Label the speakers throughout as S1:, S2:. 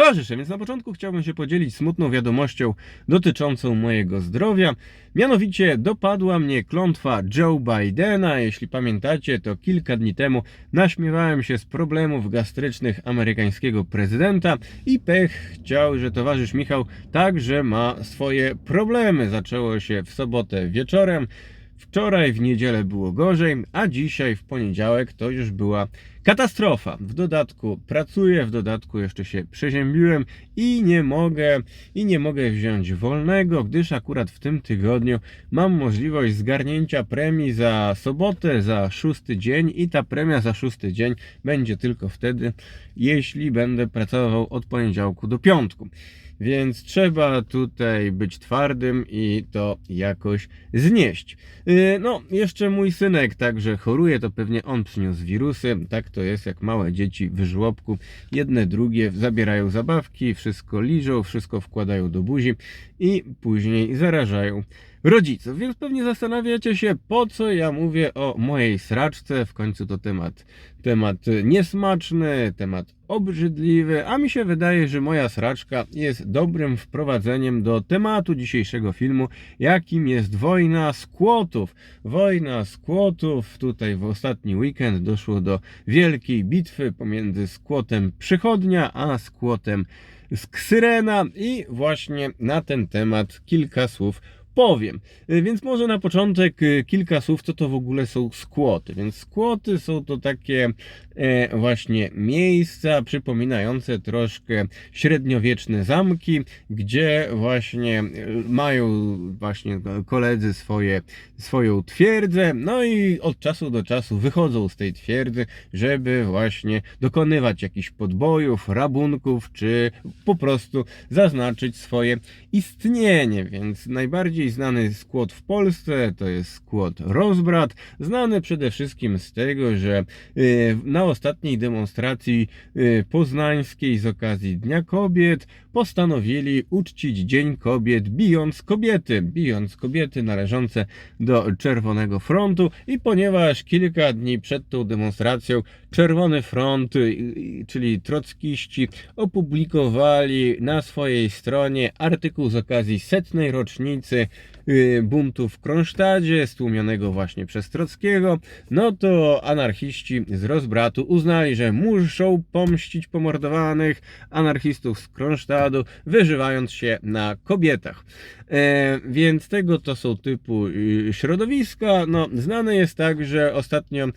S1: towarzysze. Więc na początku chciałbym się podzielić smutną wiadomością dotyczącą mojego zdrowia. Mianowicie dopadła mnie klątwa Joe Bidena. Jeśli pamiętacie, to kilka dni temu naśmiewałem się z problemów gastrycznych amerykańskiego prezydenta i pech chciał, że towarzysz Michał także ma swoje problemy. Zaczęło się w sobotę wieczorem. Wczoraj w niedzielę było gorzej, a dzisiaj w poniedziałek to już była katastrofa. W dodatku pracuję, w dodatku jeszcze się przeziębiłem i nie mogę i nie mogę wziąć wolnego, gdyż akurat w tym tygodniu mam możliwość zgarnięcia premii za sobotę, za szósty dzień i ta premia za szósty dzień będzie tylko wtedy, jeśli będę pracował od poniedziałku do piątku. Więc trzeba tutaj być twardym i to jakoś znieść. Yy, No, jeszcze mój synek także choruje, to pewnie on przyniósł wirusy. Tak to jest, jak małe dzieci w żłobku. Jedne, drugie zabierają zabawki, wszystko liżą, wszystko wkładają do buzi i później zarażają rodziców. Więc pewnie zastanawiacie się, po co ja mówię o mojej sraczce. W końcu to temat, temat niesmaczny, temat obrzydliwy, a mi się wydaje, że moja sraczka jest dobrym wprowadzeniem do tematu dzisiejszego filmu, jakim jest wojna skłotów. Wojna skłotów. Tutaj w ostatni weekend doszło do wielkiej bitwy pomiędzy skłotem Przychodnia a skłotem z Ksyrena i właśnie na ten temat kilka słów powiem. Y, Więc może na początek y, kilka słów, co to w ogóle są skłoty. Więc skłoty są to takie e, właśnie miejsca przypominające troszkę średniowieczne zamki, gdzie właśnie y, mają właśnie koledzy swoje, swoją twierdzę, no i od czasu do czasu wychodzą z tej twierdzy, żeby właśnie dokonywać jakichś podbojów, rabunków, czy po prostu zaznaczyć swoje istnienie. Więc najbardziej znany skład w Polsce to jest skład Rozbrat, znany przede wszystkim z tego, że y, na ostatniej demonstracji y, poznańskiej z okazji Dnia Kobiet postanowili uczcić Dzień Kobiet bijąc kobiety, bijąc kobiety należące do Czerwonego Frontu. I ponieważ kilka dni przed tą demonstracją Czerwony Front, y, y, czyli trockiści, opublikowali na swojej stronie artykuł z okazji setnej rocznicy y, buntu w Kronsztadzie, stłumionego właśnie przez Trockiego, no to anarchiści z rozbratu uznali, że muszą pomścić pomordowanych anarchistów z Kronsztadu, wyżywając się na kobietach. E, więc tego to są typu y, środowiska. No, znane jest tak, że ostatnio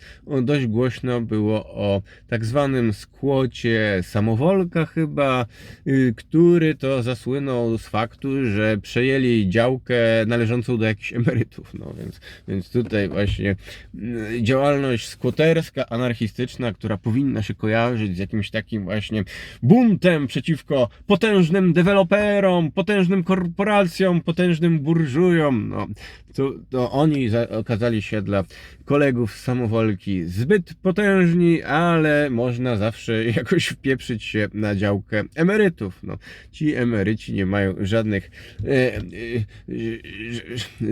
S1: dość głośno było o tak zwanym skłocie samowolka chyba, y, który to zasłynął z faktu, że przejęli działkę należącą do jakichś emerytów. No więc, więc tutaj właśnie y, działalność skłoterska, anarchistyczna, która powinna się kojarzyć z jakimś takim właśnie buntem przeciwko potężnym deweloperom, potężnym korporacjom, potężnym burżujom. No, to, to oni za, okazali się dla kolegów z samowolki zbyt potężni, ale można zawsze jakoś wpieprzyć się na działkę emerytów. No, ci emeryci nie mają żadnych, e, e,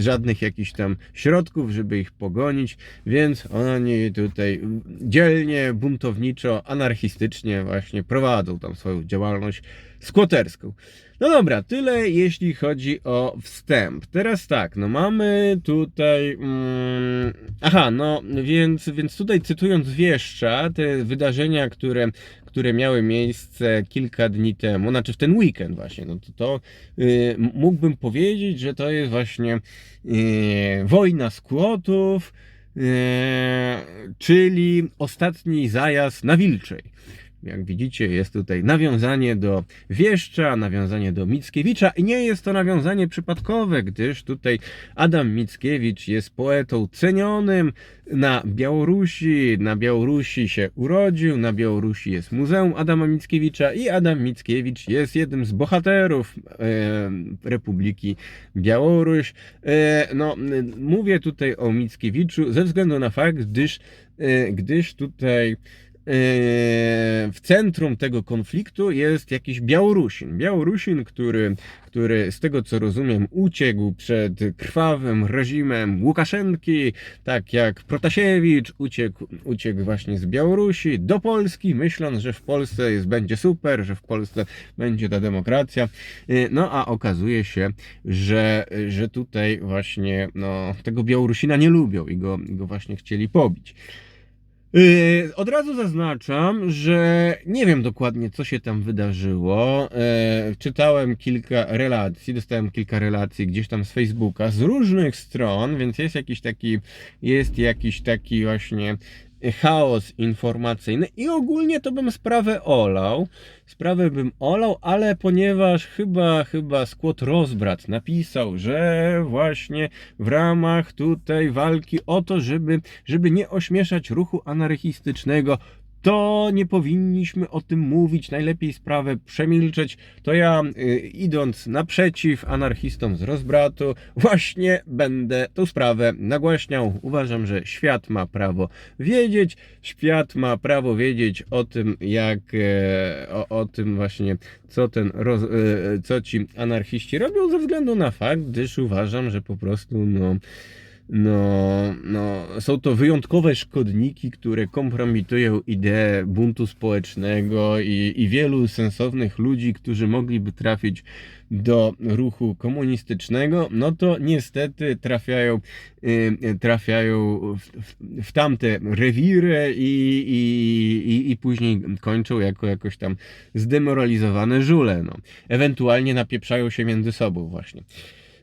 S1: żadnych jakichś tam środków, żeby ich pogonić, więc oni tutaj dzielnie, buntowniczo, anarchistycznie właśnie prowadzą tam swoją działalność skłoterską. No dobra, tyle jeśli chodzi o wstęp. Teraz tak, no mamy tutaj. Mm, aha, no więc, więc tutaj cytując wieszcza, te wydarzenia, które, które miały miejsce kilka dni temu, znaczy w ten weekend właśnie, no to, to y, mógłbym powiedzieć, że to jest właśnie y, wojna skłotów, y, czyli ostatni zajazd na Wilczej. Jak widzicie, jest tutaj nawiązanie do Wieszcza, nawiązanie do Mickiewicza i nie jest to nawiązanie przypadkowe, gdyż tutaj Adam Mickiewicz jest poetą cenionym na Białorusi. Na Białorusi się urodził, na Białorusi jest Muzeum Adama Mickiewicza i Adam Mickiewicz jest jednym z bohaterów e, Republiki Białoruś. E, no, mówię tutaj o Mickiewiczu ze względu na fakt, gdyż, e, gdyż tutaj w centrum tego konfliktu jest jakiś Białorusin. Białorusin, który, który z tego co rozumiem uciekł przed krwawym reżimem Łukaszenki, tak jak Protasiewicz uciekł, uciekł właśnie z Białorusi do Polski, myśląc, że w Polsce jest, będzie super, że w Polsce będzie ta demokracja. Y, No a okazuje się, że, że tutaj właśnie no, tego Białorusina nie lubią i go, go właśnie chcieli pobić. Yy, Od razu zaznaczam, że nie wiem dokładnie, co się tam wydarzyło. Yy, Czytałem kilka relacji, dostałem kilka relacji gdzieś tam z Facebooka z różnych stron, więc jest jakiś taki, jest jakiś taki właśnie chaos informacyjny i ogólnie to bym sprawę olał. Sprawę bym olał, ale ponieważ chyba, chyba Skłot Rozbrat napisał, że właśnie w ramach tutaj walki o to, żeby, żeby nie ośmieszać ruchu anarchistycznego, to nie powinniśmy o tym mówić, najlepiej sprawę przemilczeć. To ja, y, idąc naprzeciw anarchistom z rozbratu, właśnie będę tą sprawę nagłaśniał. Uważam, że świat ma prawo wiedzieć, świat ma prawo wiedzieć o tym, jak, e, o, o tym właśnie, co ten, roz, e, co ci anarchiści robią, ze względu na fakt, gdyż uważam, że po prostu, no, no, no, są to wyjątkowe szkodniki, które kompromitują ideę buntu społecznego i, i wielu sensownych ludzi, którzy mogliby trafić do ruchu komunistycznego, no to niestety trafiają, y, trafiają w, w, tamte rewiry i, i, i, i później kończą jako jakoś tam zdemoralizowane żule. No. Ewentualnie napieprzają się między sobą właśnie.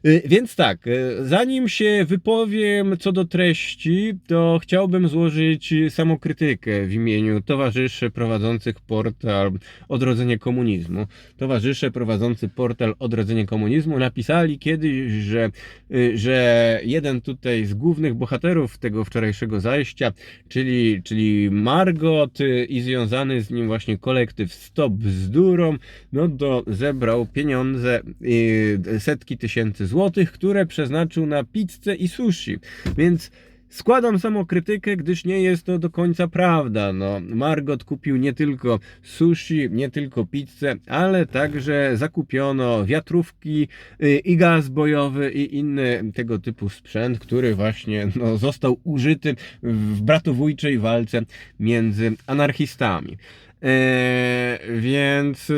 S1: Y, Więc tak, y, zanim się wypowiem co do treści, to chciałbym złożyć samokrytykę w imieniu towarzyszy prowadzących portal Odrodzenie Komunizmu. Towarzysze prowadzący portal Odrodzenie Komunizmu napisali kiedyś, że, y, że jeden tutaj z głównych bohaterów tego wczorajszego zajścia, czyli, czyli Margot i związany z nim właśnie kolektyw Stop Bzdurom, no to zebrał pieniądze, setki tysięcy złotych, które przeznaczył na pizzę i sushi. Więc składam samokrytykę, gdyż nie jest to do końca prawda. No, Margot kupił nie tylko sushi, nie tylko pizzę, ale także zakupiono wiatrówki y, i gaz bojowy i inny tego typu sprzęt, który właśnie no, został użyty w bratobójczej walce między anarchistami. Eee, więc, e,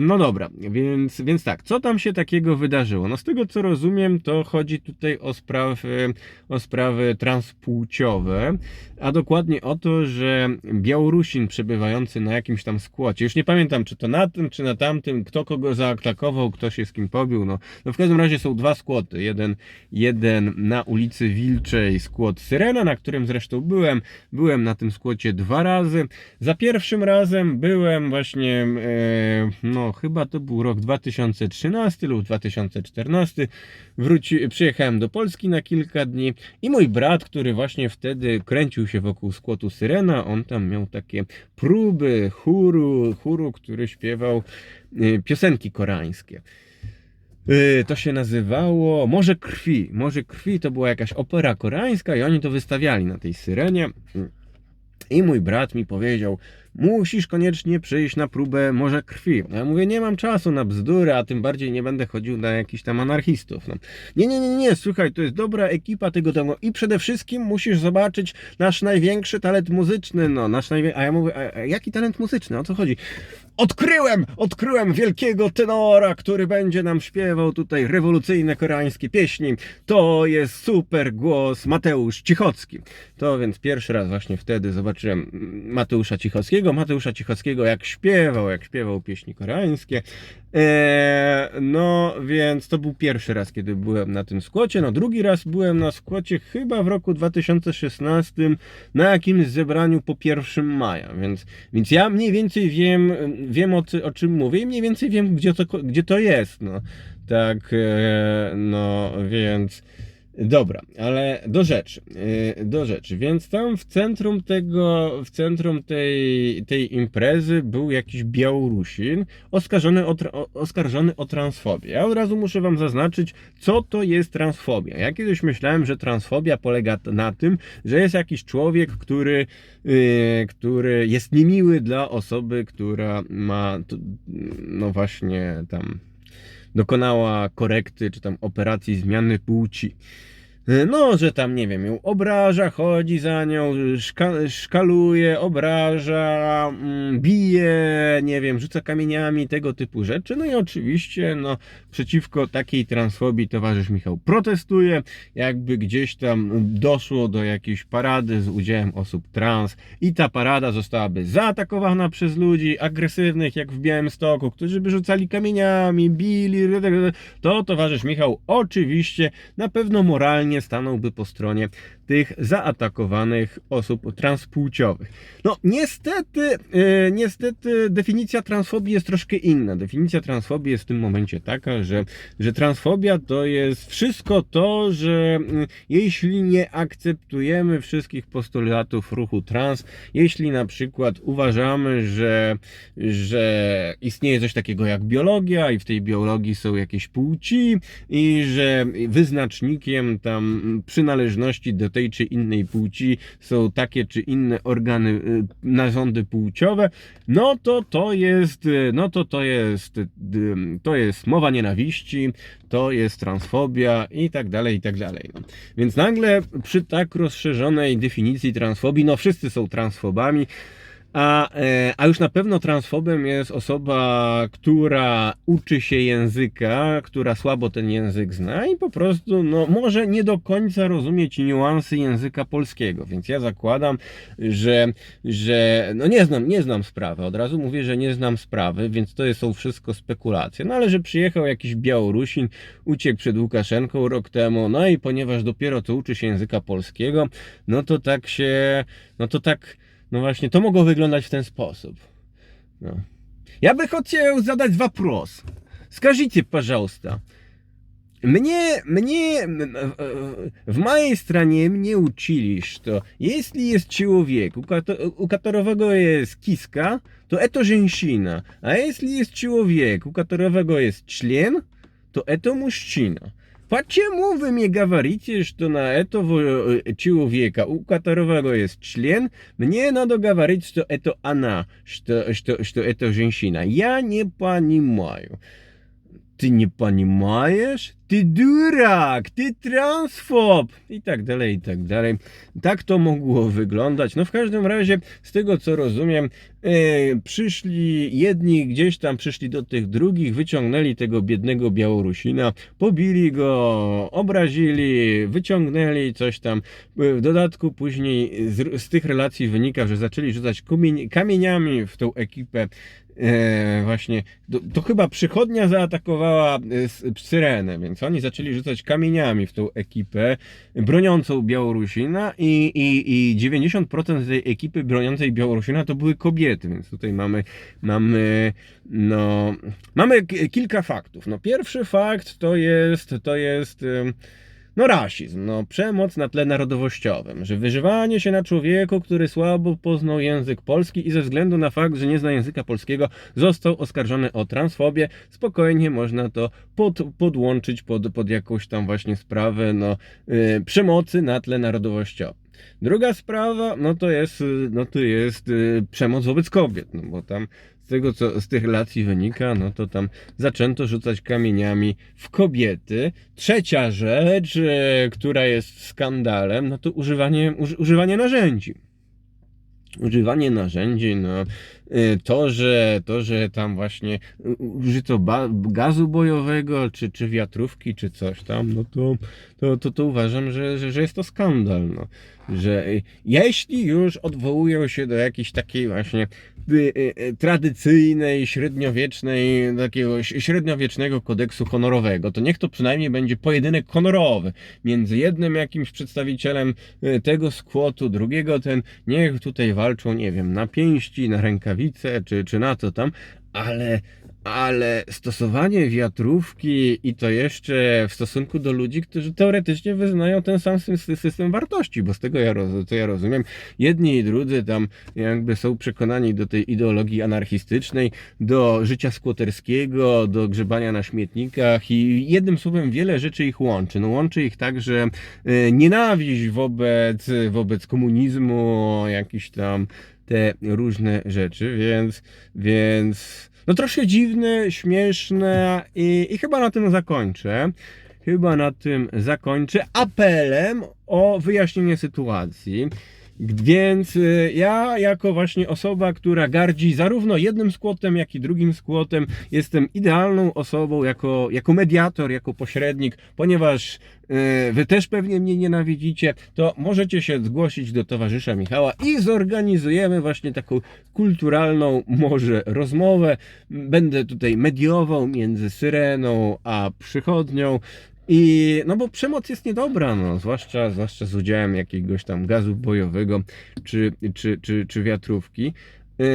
S1: no dobra, więc, więc tak, co tam się takiego wydarzyło? No z tego co rozumiem, to chodzi tutaj o sprawy, o sprawy transpłciowe, a dokładnie o to, że Białorusin przebywający na jakimś tam skłocie, już nie pamiętam czy to na tym, czy na tamtym, kto kogo zaatakował, kto się z kim pobił, no, no w każdym razie są dwa skłoty, jeden, jeden na ulicy Wilczej, skłot Syrena, na którym zresztą byłem, byłem na tym skłocie dwa razy, za pierwszym razem byłem właśnie, e, no chyba to był rok 2013 lub 2014. Wróci, przyjechałem do Polski na kilka dni i mój brat, który właśnie wtedy kręcił się wokół skłotu Syrena, on tam miał takie próby chóru, chóru który śpiewał e, piosenki koreańskie. E, To się nazywało Morze Krwi. Morze Krwi to była jakaś opera koreańska i oni to wystawiali na tej syrenie. I mój brat mi powiedział, musisz koniecznie przyjść na próbę Morza Krwi. A ja mówię, nie mam czasu na bzdury, a tym bardziej nie będę chodził na jakichś tam anarchistów. No. Nie, nie, nie, nie, słuchaj, to jest dobra ekipa tego domu i przede wszystkim musisz zobaczyć nasz największy talent muzyczny, no, nasz najwię... A ja mówię, a, a jaki talent muzyczny, o co chodzi? Odkryłem, odkryłem wielkiego tenora, który będzie nam śpiewał tutaj rewolucyjne koreańskie pieśni. To jest super głos Mateusz Cichocki. To więc pierwszy raz właśnie wtedy zobaczyłem Mateusza Cichockiego. Mateusza Cichockiego jak śpiewał, jak śpiewał pieśni koreańskie. Eee, no więc to był pierwszy raz, kiedy byłem na tym skłocie. No drugi raz byłem na skłocie chyba w roku 2016 na jakimś zebraniu po 1 maja, więc, więc ja mniej więcej wiem, wiem o, o czym mówię i mniej więcej wiem, gdzie to, gdzie to jest. No. Tak, e, no więc. Dobra, ale do rzeczy, yy, do rzeczy. Więc tam w centrum tego, w centrum tej, tej imprezy był jakiś Białorusin oskarżony o, oskarżony o transfobię. Ja od razu muszę wam zaznaczyć, co to jest transfobia. Ja kiedyś myślałem, że transfobia polega na tym, że jest jakiś człowiek, który, yy, który jest niemiły dla osoby, która ma, no właśnie tam dokonała korekty czy tam operacji zmiany płci. No, że tam, nie wiem, ją obraża, chodzi za nią, szka, szkaluje, obraża, mm, bije, nie wiem, rzuca kamieniami, tego typu rzeczy. No i oczywiście, no, przeciwko takiej transfobii towarzysz Michał protestuje, jakby gdzieś tam doszło do jakiejś parady z udziałem osób trans i ta parada zostałaby zaatakowana przez ludzi agresywnych, jak w Białymstoku, którzy by rzucali kamieniami, bili, to towarzysz Michał oczywiście na pewno moralnie stanąłby po stronie tych zaatakowanych osób transpłciowych. No niestety, e, niestety definicja transfobii jest troszkę inna. Definicja transfobii jest w tym momencie taka, że, że transfobia to jest wszystko to, że mm, jeśli nie akceptujemy wszystkich postulatów ruchu trans, jeśli na przykład uważamy, że, że istnieje coś takiego jak biologia i w tej biologii są jakieś płci i że wyznacznikiem tam przynależności do tej czy innej płci są takie czy inne organy, y, narządy płciowe, no to to jest, y, no to to jest, y, to jest mowa nienawiści, to jest transfobia i tak dalej, i tak dalej. No. Więc nagle przy tak rozszerzonej definicji transfobii, no wszyscy są transfobami, a, e, a już na pewno transfobem jest osoba, która uczy się języka, która słabo ten język zna i po prostu no, może nie do końca rozumieć niuansy języka polskiego. Więc ja zakładam, że, że no nie znam, nie znam sprawy. Od razu mówię, że nie znam sprawy, więc to są wszystko spekulacje. No ale że przyjechał jakiś Białorusin, uciekł przed Łukaszenką rok temu, no i ponieważ dopiero co uczy się języka polskiego, no to tak się, no to tak no właśnie, to mogło wyglądać w ten sposób. No. Я бы хотел задать вопрос. Скажите, пожалуйста, мне, мне, в моей стране мне учили, что если есть человек, у, кото- у которого есть киска, то это женщина. А если есть человек, у которого есть член, то это мужчина. Почему вы мне говорите, что на этого э, человека, у которого есть член, мне надо говорить, что это она, что, что, что это женщина? Я не понимаю. Ty nie понимаешь? Ty durak, ty transfob i tak dalej, i tak dalej. Tak to mogło wyglądać. No w każdym razie, z tego co rozumiem, e, przyszli jedni gdzieś tam, przyszli do tych drugich, wyciągnęli tego biednego Białorusina, pobili go, obrazili, wyciągnęli coś tam. E, W dodatku później z, z tych relacji wynika, że zaczęli rzucać kumien- kamieniami w tą ekipę E, właśnie, to, to chyba przychodnia zaatakowała e, syrenę, więc oni zaczęli rzucać kamieniami w tą ekipę broniącą Białorusina i, i, i 90% tej ekipy broniącej Białorusina to były kobiety, więc tutaj mamy, mamy, no, mamy kilka faktów. No, pierwszy fakt to jest, to jest, no rasizm, no przemoc na tle narodowościowym, że wyżywanie się na człowieku, który słabo poznał język polski i ze względu na fakt, że nie zna języka polskiego, został oskarżony o transfobię, spokojnie można to pod, podłączyć pod, pod jakąś tam właśnie sprawę no, y, przemocy na tle narodowościowym. Druga sprawa, no to jest, y, no to jest y, przemoc wobec kobiet, no bo tam z tego co z tych relacji wynika, no to tam zaczęto rzucać kamieniami w kobiety. Trzecia rzecz, e, która jest skandalem, no to używanie, uży, używanie narzędzi. Używanie narzędzi, no y, to, że, to, że tam właśnie użyto ba- gazu bojowego, czy, czy wiatrówki, czy coś tam, no to, to, to, to uważam, że, że, że jest to skandal, no. Że y, jeśli już odwołują się do jakiejś takiej właśnie y, y, y, tradycyjnej, średniowiecznej, takiego średniowiecznego kodeksu honorowego, to niech to przynajmniej będzie pojedynek honorowy między jednym jakimś przedstawicielem y, tego skłotu, drugiego ten, niech tutaj walczą, nie wiem, na pięści, na czy, czy na co tam, ale, ale stosowanie wiatrówki i to jeszcze w stosunku do ludzi, którzy teoretycznie wyznają ten sam sy- system wartości, bo z tego ja, co ja rozumiem, jedni i drudzy tam jakby są przekonani do tej ideologii anarchistycznej, do życia skłoterskiego, do grzebania na śmietnikach i jednym słowem wiele rzeczy ich łączy. No łączy ich także e, nienawiść wobec, wobec komunizmu, jakiś tam te różne rzeczy, więc, więc no troszkę dziwne, śmieszne i, i chyba na tym zakończę. Chyba na tym zakończę apelem o wyjaśnienie sytuacji. Więc y, ja, jako właśnie osoba, która gardzi zarówno jednym skłotem, jak i drugim skłotem, jestem idealną osobą jako, jako mediator, jako pośrednik, ponieważ y, wy też pewnie mnie nienawidzicie, to możecie się zgłosić do towarzysza Michała i zorganizujemy właśnie taką kulturalną może rozmowę. Będę tutaj mediował między Syreną a przychodnią. I no bo przemoc jest niedobra, no, zwłaszcza, zwłaszcza z udziałem jakiegoś tam gazu bojowego czy, czy, czy, czy wiatrówki. Yy,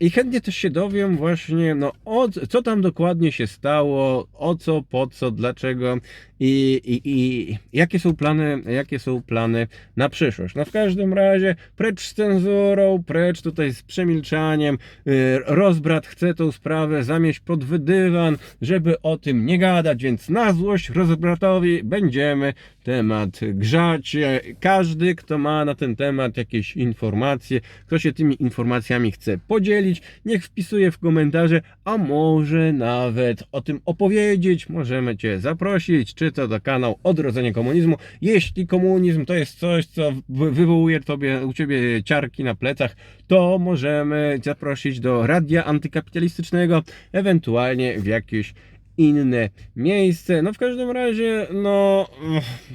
S1: I chętnie też się dowiem właśnie, no, o, co tam dokładnie się stało, o co, po co, dlaczego i, i, i jakie są plany, jakie są plany na przyszłość. No w każdym razie precz z cenzurą, precz tutaj z przemilczaniem, yy, rozbrat chce tą sprawę zamieść pod wydywan, żeby o tym nie gadać, więc na złość rozbratowi będziemy temat grzać. Każdy, kto ma na ten temat jakieś informacje, kto się tymi informacjami chce podzielić, niech wpisuje w komentarze, a może nawet o tym opowiedzieć, możemy Cię zaprosić, czy to do kanał Odrodzenie Komunizmu. Jeśli komunizm to jest coś, co wy- wywołuje tobie, u Ciebie ciarki na plecach, to możemy zaprosić do radia antykapitalistycznego, ewentualnie w jakieś inne miejsce. No w każdym razie, no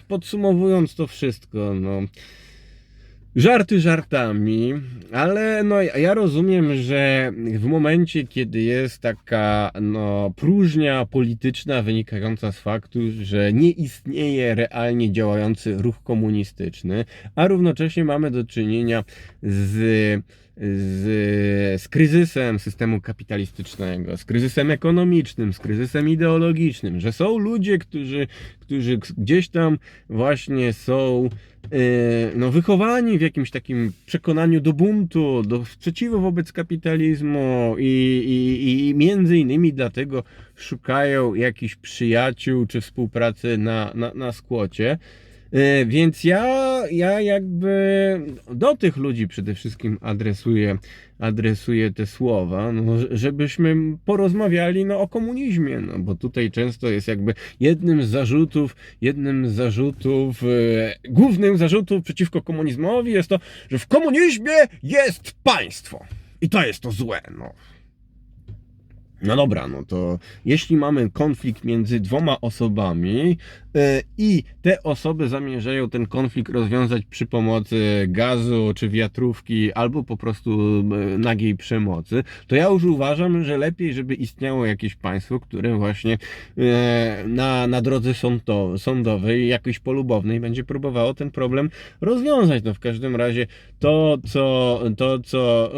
S1: podsumowując to wszystko, no żarty żartami, ale no ja rozumiem, że w momencie, kiedy jest taka no próżnia polityczna wynikająca z faktu, że nie istnieje realnie działający ruch komunistyczny, a równocześnie mamy do czynienia z z, z kryzysem systemu kapitalistycznego, z kryzysem ekonomicznym, z kryzysem ideologicznym, że są ludzie, którzy, którzy gdzieś tam właśnie są e, no, wychowani w jakimś takim przekonaniu do buntu, do sprzeciwu wobec kapitalizmu i, i, i między innymi dlatego szukają jakichś przyjaciół czy współpracy na, na, na skłocie. E, Więc ja, ja jakby do tych ludzi przede wszystkim adresuję, adresuję te słowa, no, żebyśmy porozmawiali no, o komunizmie, no, bo tutaj często jest jakby jednym z zarzutów, jednym z zarzutów, e, głównym zarzutów przeciwko komunizmowi jest to, że w komunizmie jest państwo i to jest to złe, no. No dobra, no to jeśli mamy konflikt między dwoma osobami e, i te osoby zamierzają ten konflikt rozwiązać przy pomocy gazu czy wiatrówki albo po prostu e, nagiej przemocy, to ja już uważam, że lepiej, żeby istniało jakieś państwo, które właśnie e, na, na drodze sądo, sądowej, jakiejś polubownej będzie próbowało ten problem rozwiązać. No w każdym razie to, co, to, co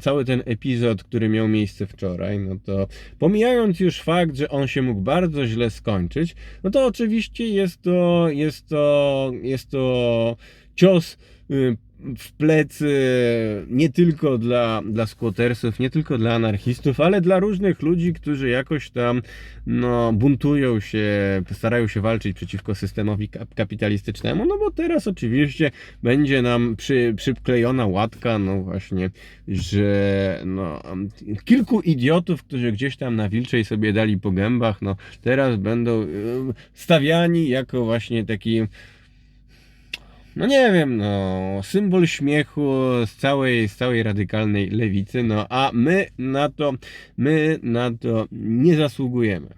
S1: cały ten epizod, który miał miejsce wczoraj, no to pomijając już fakt, że on się mógł bardzo źle skończyć, no to oczywiście jest to, jest to, jest to cios y, w plecy nie tylko dla, dla squattersów, nie tylko dla anarchistów, ale dla różnych ludzi, którzy jakoś tam no, buntują się, starają się walczyć przeciwko systemowi kap- kapitalistycznemu, no bo teraz oczywiście będzie nam przy, przyklejona łatka, no właśnie, że no, kilku idiotów, którzy gdzieś tam na Wilczej sobie dali po gębach, no teraz będą y, stawiani jako właśnie taki no nie wiem, no, symbol śmiechu z całej, z całej radykalnej lewicy, no a my na to, my na to nie zasługujemy.